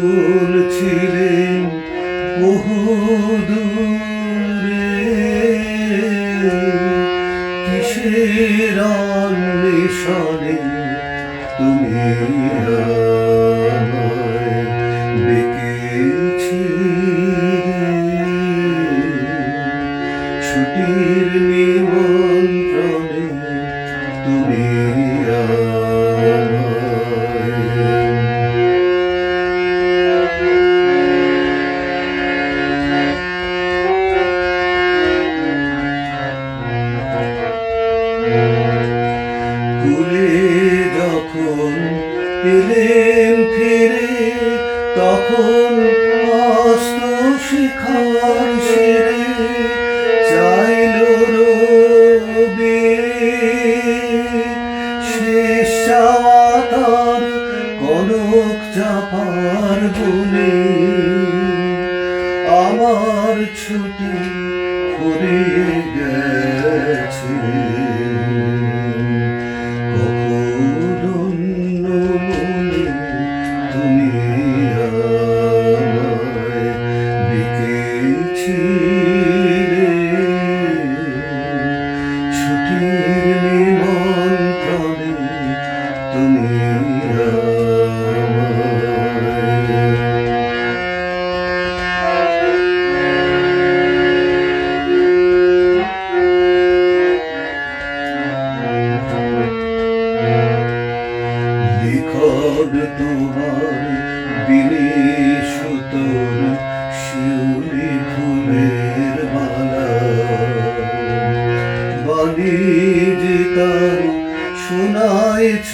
তখন ছিলেন বহু দূরে কিসের অন্বেষণে তুমি এলেন ফিরে, তখন অস্ত শিখার সেরে চাইল রবি। শেষ কনক চাপার বনে আমার ছুটি ফুরিয়ে লিখন তোমার বিনি সুতোর শিউলি ফুলের মালা। বাণী যে তার শোনাইছ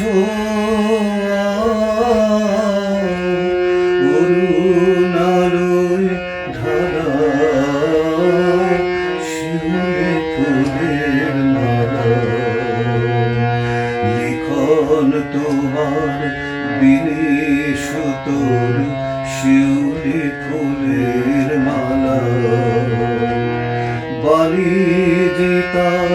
সুতোর শিউলি ফুলের মালা। বাড়ি যে তার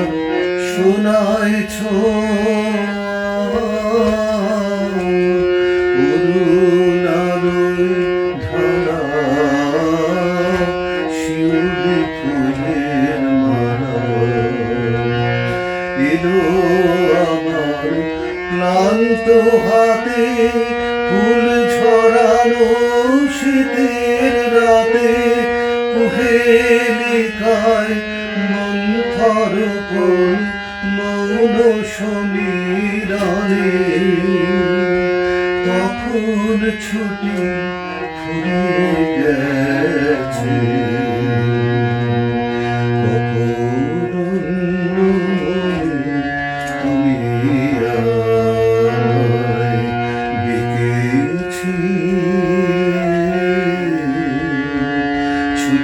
এলো আমার ক্লান্ত হাতে ফুল ঝরানো শীতের রাতে কুহেলিকায় মন্থর কোন মৌন সমীরণে তখন ছুটি ফুরিয়ে গেছে।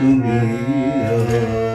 dünya